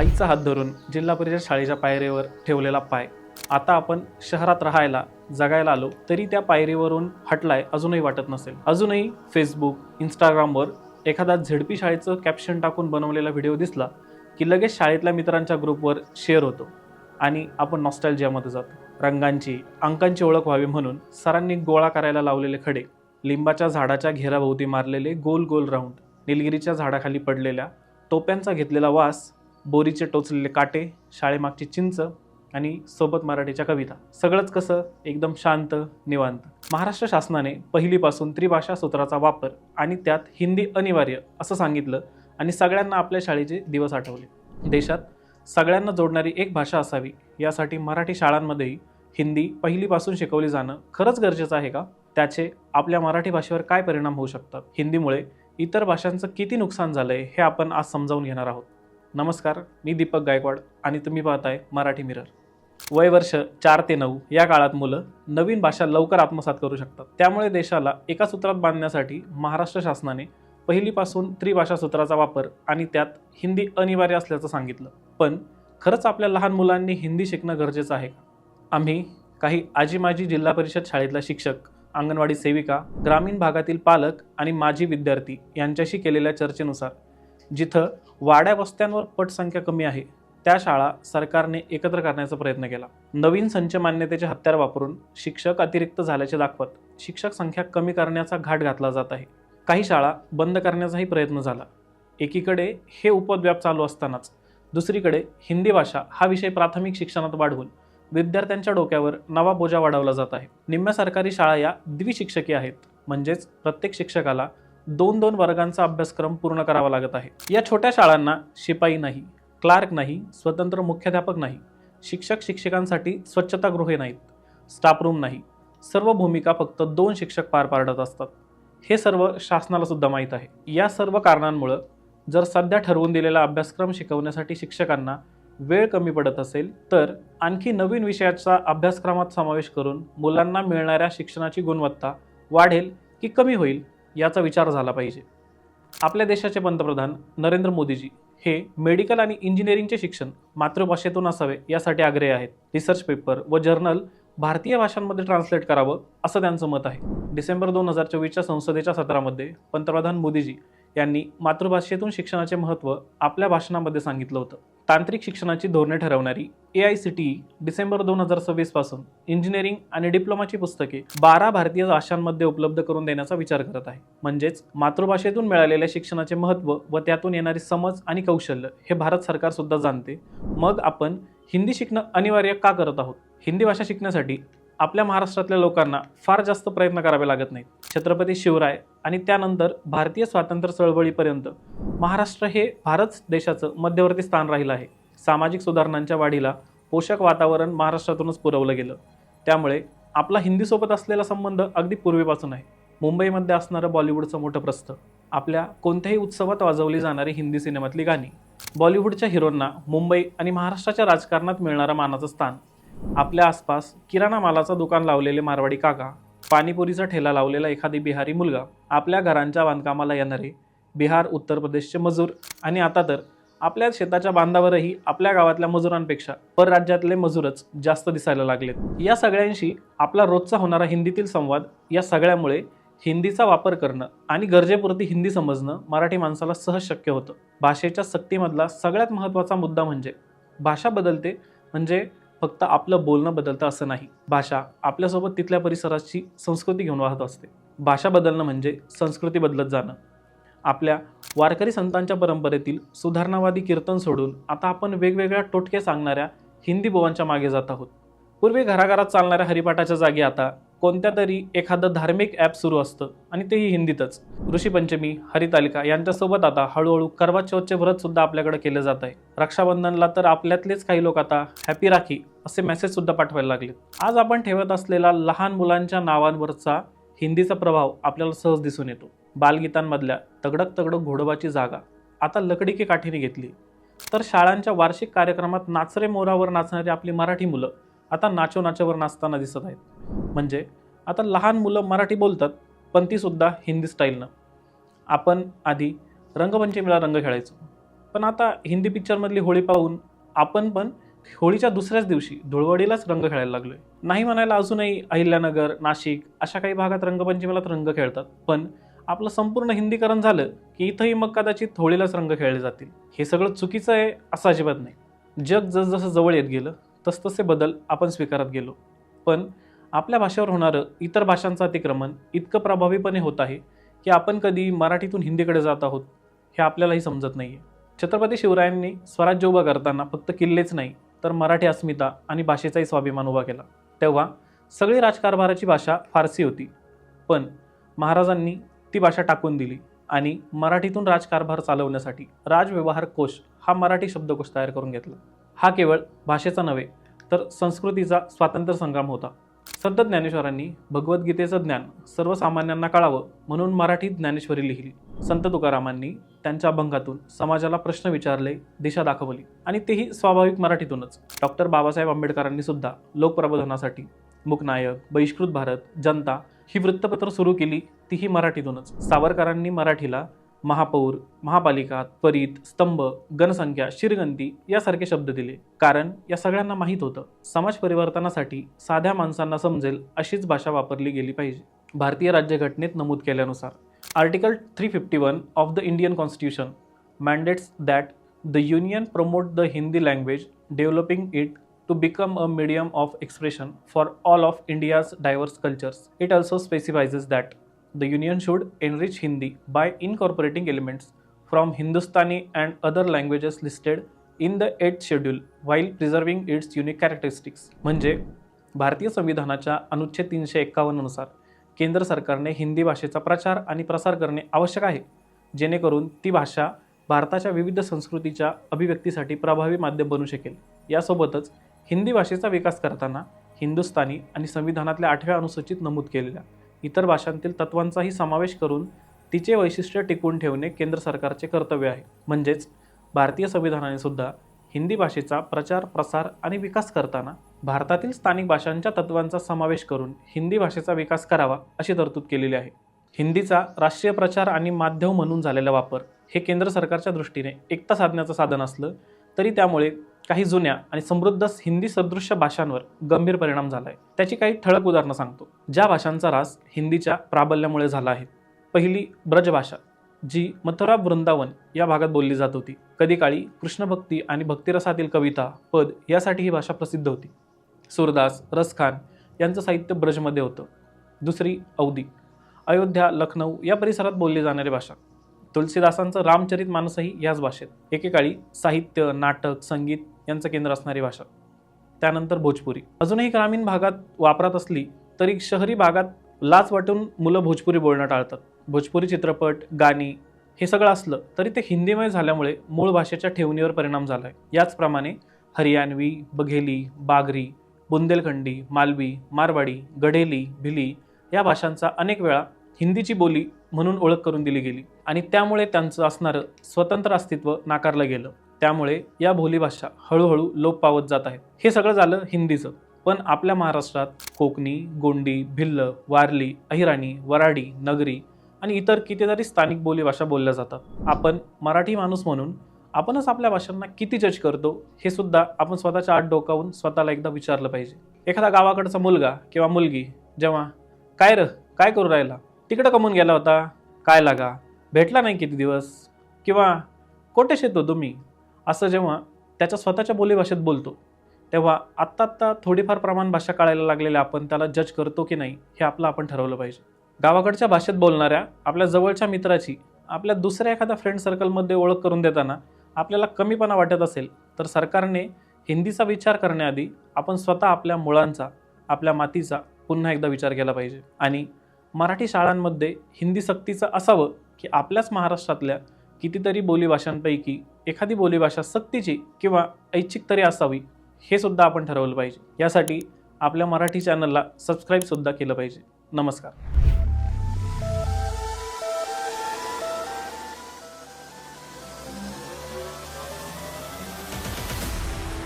आईचा हात धरून जिल्हा परिषद शाळेच्या पायरीवर ठेवलेला पाय. आता आपण शहरात राहायला जगायला आलो तरी त्या पायरीवरून हटलाय अजूनही वाटत नसेल. अजूनही फेसबुक इंस्टाग्रामवर एखादा झेडपी शाळेचं कॅप्शन टाकून बनवलेला व्हिडिओ दिसला की लगेच शाळेतल्या मित्रांच्या ग्रुपवर शेअर होतो आणि आपण नॉस्टॅल्जियामध्ये जातो. रंगांची अंकांची ओळख व्हावी म्हणून सरांनी गोळा करायला लावलेले खडे लिंबाच्या झाडाच्या घेराभोवती मारलेले गोल गोल राऊंड निलगिरीच्या झाडाखाली पडलेल्या टोप्यांचा घेतलेला वास बोरीचे टोचलेले काटे शाळेमागची चिंच आणि सोबत मराठीच्या कविता. सगळंच कसं? एकदम शांत निवांत. महाराष्ट्र शासनाने पहिलीपासून त्रिभाषा सूत्राचा वापर आणि त्यात हिंदी अनिवार्य असं सांगितलं आणि सगळ्यांना आपल्या शाळेचे दिवस आठवले. देशात सगळ्यांना जोडणारी एक भाषा असावी यासाठी मराठी शाळांमध्येही हिंदी पहिलीपासून शिकवली जाणं खरंच गरजेचं आहे का? त्याचे आपल्या मराठी भाषेवर काय परिणाम होऊ शकतात? हिंदीमुळे इतर भाषांचं किती नुकसान झालंय हे आपण आज समजावून घेणार आहोत. नमस्कार मी दीपक गायकवाड आणि तुम्ही पाहताय मराठी मिरर. वय वर्ष चार ते नऊ या काळात मुलं नवीन भाषा लवकर आत्मसात करू शकतात. त्यामुळे देशाला एका सूत्रात बांधण्यासाठी महाराष्ट्र शासनाने पहिलीपासून त्रिभाषा सूत्राचा वापर आणि त्यात हिंदी अनिवार्य असल्याचं सांगितलं. पण खरंच आपल्या लहान मुलांनी हिंदी शिकणं गरजेचं आहे आम्ही काही आजी माजी जिल्हा परिषद शाळेतला शिक्षक अंगणवाडी सेविका ग्रामीण भागातील पालक आणि माजी विद्यार्थी यांच्याशी केलेल्या चर्चेनुसार जिथं वाड्या वस्त्यांवर पटसंख्या कमी आहे त्या शाळा सरकारने एकत्र करण्याचा प्रयत्न केला. नवीन संच मान्यतेचे हत्यार वापरून शिक्षक अतिरिक्त झाल्याचे दाखवत शिक्षक संख्या कमी करण्याचा घाट घातला जात आहे. काही शाळा बंद करण्याचाही प्रयत्न झाला. एकीकडे हे उपद्व्याप चालू असतानाच दुसरीकडे हिंदी भाषा हा विषय प्राथमिक शिक्षणात वाढवून विद्यार्थ्यांच्या डोक्यावर नवा बोजा वाढवला जात आहे. निम्म्या सरकारी शाळा या द्विशिक्षकी आहेत. म्हणजेच प्रत्येक शिक्षकाला दोन दोन वर्गांचा अभ्यासक्रम पूर्ण करावा लागत आहे. या छोट्या शाळांना शिपाई नाही क्लार्क नाही स्वतंत्र मुख्याध्यापक नाही शिक्षक शिक्षकांसाठी स्वच्छतागृहे नाहीत स्टाफ रूम नाही. सर्व भूमिका फक्त दोन शिक्षक पार पाडत असतात. हे सर्व शासनाला सुद्धा माहीत आहे. या सर्व कारणांमुळं जर सध्या ठरवून दिलेला अभ्यासक्रम शिकवण्यासाठी शिक्षकांना वेळ कमी पडत असेल तर आणखी नवीन विषयाचा अभ्यासक्रमात समावेश करून मुलांना मिळणाऱ्या शिक्षणाची गुणवत्ता वाढेल की कमी होईल याचा विचार झाला पाहिजे. आपल्या देशाचे पंतप्रधान नरेंद्र मोदीजी हे मेडिकल आणि इंजिनिअरिंगचे शिक्षण मातृभाषेतून असावे यासाठी आग्रही आहेत. रिसर्च पेपर व जर्नल भारतीय भाषांमध्ये ट्रान्सलेट करावं असं त्यांचं मत आहे. डिसेंबर दोन हजार चोवीसच्या संसदेच्या सत्रामध्ये पंतप्रधान मोदीजी यांनी मातृभाषेतून शिक्षणाचे महत्त्व आपल्या भाषणामध्ये सांगितलं होतं. तांत्रिक शिक्षणाची धोरणे ठरवणारी A I C T December दोन हजार सव्वीसपासून इंजिनिअरिंग आणि डिप्लोमाची पुस्तके बारा भारतीय भाषांमध्ये उपलब्ध करून देण्याचा विचार करत आहे. म्हणजेच मातृभाषेतून मिळालेल्या शिक्षणाचे महत्त्व व त्यातून येणारी समज आणि कौशल्य हे भारत सरकार सुद्धा जाणते. मग आपण हिंदी शिकणं अनिवार्य का करत आहोत? हिंदी भाषा शिकण्यासाठी आपल्या महाराष्ट्रातल्या लोकांना फार जास्त प्रयत्न करावे लागत नाहीत. छत्रपती शिवराय आणि त्यानंतर भारतीय स्वातंत्र्य चळवळीपर्यंत महाराष्ट्र हे भारत देशाचं मध्यवर्ती स्थान राहिलं आहे. सामाजिक सुधारणांच्या वाढीला पोषक वातावरण महाराष्ट्रातूनच पुरवलं गेलं. त्यामुळे आपला हिंदीसोबत असलेला संबंध अगदी पूर्वीपासून आहे. मुंबईमध्ये असणारं बॉलिवूडचं मोठं प्रस्थ आपल्या कोणत्याही उत्सवात वाजवली जाणारी हिंदी सिनेमातली गाणी बॉलिवूडच्या हिरोंना मुंबई आणि महाराष्ट्राच्या राजकारणात मिळणारं मानाचं स्थान आपल्या आसपास किराणा मालाचं दुकान लावलेले मारवाडी काका पाणीपुरीचा ठेला लावलेला एखादी बिहारी मुलगा आपल्या घरांच्या बांधकामाला येणारे बिहार उत्तर प्रदेशचे मजूर आणि आता तर आपल्या शेताच्या बांधावरही आपल्या गावातल्या मजुरांपेक्षा परराज्यातले मजूरच जास्त दिसायला लागलेत. या सगळ्यांशी आपला रोजचा होणारा हिंदीतील संवाद या सगळ्यामुळे हिंदीचा वापर करणं आणि गरजेपुरती हिंदी समजणं मराठी माणसाला सहज शक्य होतं. भाषेच्या सक्तीमधला सगळ्यात महत्त्वाचा मुद्दा म्हणजे भाषा बदलते म्हणजे फक्त आपलं बोलणं बदलतं असं नाही. भाषा आपल्यासोबत तिथल्या परिसराची संस्कृती घेऊन वाहत असते. भाषा बदलणं म्हणजे संस्कृती बदलत जाणं. आपल्या वारकरी संतांच्या परंपरेतील सुधारणावादी कीर्तन सोडून आता आपण वेगवेगळ्या टोटके सांगणाऱ्या हिंदी बोवांच्या मागे जात आहोत. पूर्वी घराघरात चालणाऱ्या हरिपाठाच्या जागी आता कोणत्या तरी एखादं धार्मिक ॲप सुरू असतं आणि तेही हिंदीतच. ऋषीपंचमी हरितालिका यांच्यासोबत आता हळूहळू करवा चौथचे व्रतसुद्धा आपल्याकडे केलं जात आहे. रक्षाबंधनला तर आपल्यातलेच काही लोक आता हॅपी राखी असे मेसेजसुद्धा पाठवायला लागले आज आपण ठेवत असलेला लहान मुलांच्या नावांवरचा हिंदीचा प्रभाव आपल्याला सहज दिसून येतो. बालगीतांमधल्या तगडक तगडक घोडोबाची जागा आता लकडी की काठीने घेतली. तर शाळांच्या वार्षिक कार्यक्रमात नाचरे मोरावर नाचणारी आपली मराठी मुलं आता नाचो नाचोवर नाचताना दिसत आहेत. म्हणजे आता लहान मुलं मराठी बोलतात पण तीसुद्धा हिंदी स्टाईलनं. आपण आधी रंगपंचमीला रंग खेळायचो. पण आता हिंदी पिक्चरमधली होळी पाहून आपण पण होळीच्या दुसऱ्याच दिवशी धुळवडीलाच रंग खेळायला लागलो आहे नाही म्हणायला अजूनही अहिल्यानगर नाशिक अशा काही भागात रंगपंचमीलाच रंग खेळतात पण आपलं संपूर्ण हिंदीकरण झालं की इथंही मग कदाचित होळीलाच रंग खेळले जातील. हे सगळं चुकीचं आहे असं अजिबात नाही. जग जसजसं जवळ येत गेलं तसतसे बदल आपण स्वीकारत गेलो. पण आपल्या भाषेवर होणारं इतर भाषांचं अतिक्रमण इतकं प्रभावीपणे होत आहे की आपण कधी मराठीतून हिंदीकडे जात आहोत हे आपल्यालाही समजत नाही आहे छत्रपती शिवरायांनी स्वराज्य उभा करताना फक्त किल्लेच नाही तर मराठी अस्मिता आणि भाषेचाही स्वाभिमान उभा केला. तेव्हा सगळी राजकारभाराची भाषा फारसी होती पण महाराजांनी ती भाषा टाकून दिली आणि मराठीतून राजकारभार चालवण्यासाठी राजव्यवहार कोश हा मराठी शब्दकोश तयार करून घेतला. हा केवळ भाषेचा नव्हे तर संस्कृतीचा स्वातंत्र्य संग्राम होता. संत ज्ञानेश्वरांनी भगवद्गीतेचं ज्ञान सर्वसामान्यांना कळावं म्हणून मराठीत ज्ञानेश्वरी लिहिली. संत तुकारामांनी त्यांच्या अभंगातून समाजाला प्रश्न विचारले दिशा दाखवली आणि तेही स्वाभाविक मराठीतूनच. डॉक्टर बाबासाहेब आंबेडकरांनी सुद्धा लोकप्रबोधनासाठी मुकनायक बहिष्कृत भारत जनता ही वृत्तपत्र सुरू केली तीही मराठीतूनच. सावरकरांनी मराठीला महापौर महापालिका त्वरित स्तंभ गणसंख्या शिरगंती यासारखे शब्द दिले. कारण या सगळ्यांना माहीत होतं समाज परिवर्तनासाठी साध्या माणसांना समजेल अशीच भाषा वापरली गेली पाहिजे. भारतीय राज्यघटनेत नमूद केल्यानुसार article three fifty one of the Indian constitution mandates that the union promote the Hindi language developing it to become a medium of expression for all of india's diverse cultures. It also specifies that the union should enrich hindi by incorporating elements from hindustani and other languages listed in the eighth schedule while preserving its unique characteristics म्हणजे भारतीय संविधानाच्या अनुच्छेद तीनशे एक्कावन्ननुसार केंद्र सरकारने हिंदी भाषेचा प्रचार आणि प्रसार करणे आवश्यक आहे जेणेकरून ती भाषा भारताच्या विविध संस्कृतीच्या अभिव्यक्तीसाठी प्रभावी माध्यम बनू शकेल. यासोबतच हिंदी भाषेचा विकास करताना हिंदुस्थानी आणि संविधानातल्या आठव्या अनुसूचित नमूद केलेल्या इतर भाषांतील तत्वांचाही समावेश करून तिचे वैशिष्ट्य टिकवून ठेवणे केंद्र सरकारचे कर्तव्य आहे. म्हणजेच भारतीय संविधानाने सुद्धा हिंदी भाषेचा प्रचार प्रसार आणि विकास करताना भारतातील स्थानिक भाषांच्या तत्वांचा समावेश करून हिंदी भाषेचा विकास करावा अशी तरतूद केलेली आहे. हिंदीचा राष्ट्रीय प्रचार आणि माध्यम म्हणून झालेला वापर हे केंद्र सरकारच्या दृष्टीने एकता साधण्याचं साधन असलं तरी त्यामुळे काही जुन्या आणि समृद्ध हिंदी सदृश्य भाषांवर गंभीर परिणाम झाला आहे त्याची काही ठळक उदाहरणं सांगतो. ज्या भाषांचा रास हिंदीच्या प्राबल्यामुळे झाला आहे. पहिली ब्रजभाषा जी मथुरा वृंदावन या भागात बोलली जात होती. कधी काळी कृष्णभक्ती आणि भक्तिरसातील कविता पद यासाठी ही भाषा प्रसिद्ध होती. सूरदास रसखान यांचं साहित्य ब्रजमध्ये होतं. दुसरी अवधी अयोध्या लखनौ या परिसरात बोलली जाणारी भाषा. तुलसीदासांचं रामचरित मानसही याच भाषेत. एकेकाळी साहित्य नाटक संगीत यांचं केंद्र असणारी भाषा. त्यानंतर भोजपुरी. अजूनही ग्रामीण भागात वापरात असली तरी शहरी भागात लाच वाटून मुलं भोजपुरी बोलणं टाळतात. भोजपुरी चित्रपट गाणी हे सगळं असलं तरी ते हिंदीमय झाल्यामुळे मूळ भाषेच्या ठेवणीवर परिणाम झाला आहे याचप्रमाणे हरियाणवी बघेली बागरी बुंदेलखंडी मालवी मारवाडी गढेली भिली या भाषांचा अनेक वेळा हिंदीची बोली म्हणून ओळख करून दिली गेली आणि त्यामुळे त्यांचं असणारं स्वतंत्र अस्तित्व नाकारलं गेलं. त्यामुळे या बोलीभाषा हळूहळू लोप पावत जात आहेत हे सगळं झालं हिंदीचं. पण आपल्या महाराष्ट्रात कोकणी गोंडी भिल्ल वारली अहिराणी वराडी नगरी आणि इतर कितीतरी स्थानिक बोलीभाषा बोलल्या जातात. आपण मराठी माणूस म्हणून आपणच आपल्या भाषांना किती जज करतो हे सुद्धा आपण स्वतःच्या आत डोकावून स्वतःला एकदा विचारलं पाहिजे. एखादा गावाकडचा मुलगा किंवा मुलगी जेव्हा काय र काय करू राहिला? तिकडं कमून गेला होता? काय लागा? भेटला नाही किती दिवस? किंवा कोठे शेतो तुम्ही? असं जेव्हा त्याच्या स्वतःच्या बोलीभाषेत बोलतो तेव्हा आत्ता आत्ता थोडीफार प्रमाण भाषा कळायला लागलेल्या आपण त्याला जज करतो की नाही हे आपलं आपण ठरवलं पाहिजे. गावाकडच्या भाषेत बोलणाऱ्या आपल्या जवळच्या मित्राची आपल्या दुसऱ्या एखाद्या फ्रेंड सर्कलमध्ये ओळख करून देताना आपल्याला कमीपणा वाटत असेल तर सरकारने हिंदीचा विचार करण्याआधी आपण स्वतः आपल्या मुळांचा आपल्या मातीचा पुन्हा एकदा विचार केला पाहिजे. आणि मराठी शाळांमध्ये हिंदी सक्तीचं असावं की आपल्याच महाराष्ट्रातल्या कितीतरी बोलीभाषांपैकी एखादी बोलीभाषा सक्तीची किंवा ऐच्छिक तरी असावी हे सुद्धा आपण ठरवलं पाहिजे. यासाठी आपल्या मराठी चॅनलला सबस्क्राईबसुद्धा केलं पाहिजे. नमस्कार.